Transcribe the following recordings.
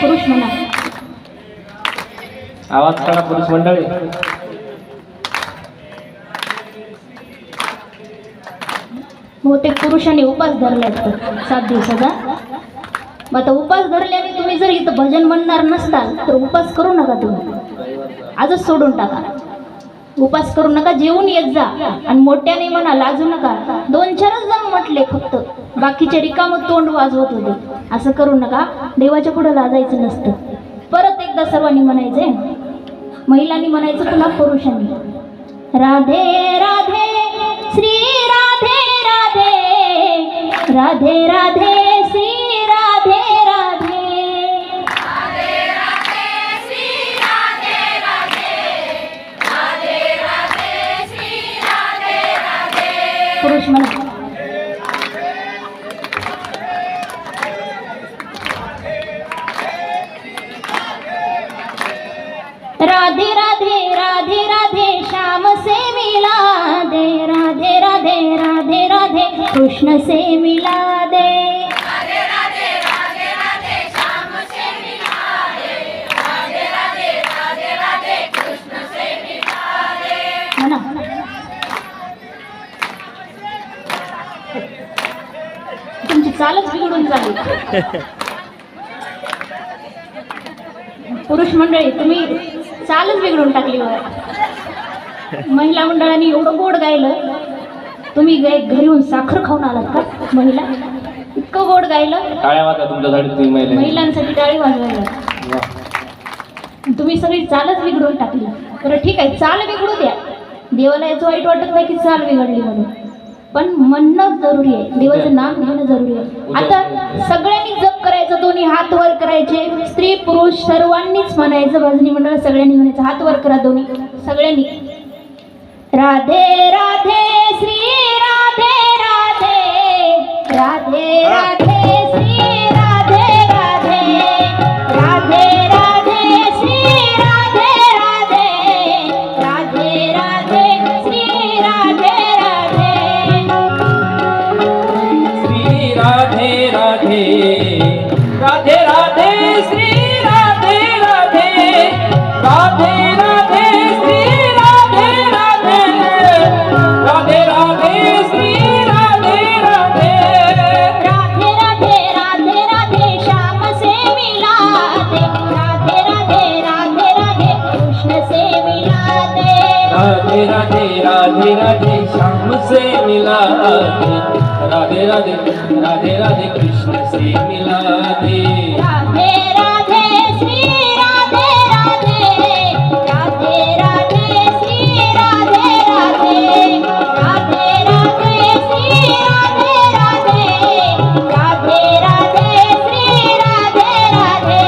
पुरुष म्हणा आवाज काढा पुरुष मंडळी. बहुतेक पुरुषांनी उपास धरले सात दिवसाचा. मग आता उपास धरल्याने तुम्ही जर इथं भजन म्हणणार नसताल तर उपास करू नका तुम्ही. आजच सोडून टाका. उपास करू नका जेवून येत जा. आणि मोठ्याने म्हणा लाजू नका. दोन चारच जण म्हटले फक्त. बाकीचे रिकामं तोंड वाजवत होते. असं करू नका. देवाच्या पुढे लाजायचं नसतं. परत एकदा सर्वांनी म्हणायचंय महिलांनी म्हणायचं पुन्हा पुरुषांनी. राधे राधे श्री राधे राधे. राधे राधे श्री राधे. पुरुष म्हणा राधे राधे राधे राधे श्याम से मिला दे राधे राधे राधे राधे कृष्ण से मिला दे म्हणा. तुमची चालच बिघडून चालली पुरुष मंडळी तुम्ही चालच बिघडून टाकली बघा महिला मंडळाने एवढं गोड गायलं. तुम्ही घरी येऊन साखर खाऊन आलात का महिला? इतकं गोड गायलं. टाळ्या वाजवा तुमच्यासाठी तुम्ही महिला महिलांसाठी टाळी वाजवायला. तुम्ही सगळी चालच बिघडून टाकली. बरं ठीक आहे चाल बिघडू द्या. देवाला याचं वाईट वाटत नाही की चाल बिघडली म्हणून. पण म्हणणं जरुरी आहे. देवाचं नाम घेणं जरुरी आहे. आता सगळ्यांनी जप करायचं दोन्ही हात वर करायचे. स्त्री पुरुष सर्वांनीच म्हणायचं भजनी मंडळ सगळ्यांनी म्हणायचं हात वर करा दोन्ही. सगळ्यांनी. राधे राधे श्री राधे राधे. राधे राधे. राधे राधे राधे श्री राधे राधे राधे राधे श्री राधे राधे राधे राधे श्री राधे राधे राधे राधे राधे राधे श्याम से मिला राधे राधे राधे राधे कृष्ण से मिला दे राधे राधे राधे राधे श्याम से मिला राधे राधे राधे राधे कृष्ण राधे राधे श्री राधे राधे. राधे राधे श्री राधे राधे. राधे राधे श्री राधे राधे. राधे राधे श्री राधे राधे.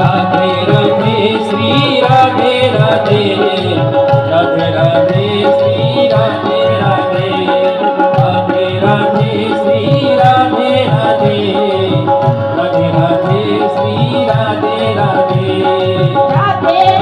राधे राधे श्री राधे राधे राधे. राधे राधे श्री राधे राधे। राधे राधे श्री राधे राधे राधे। राधे।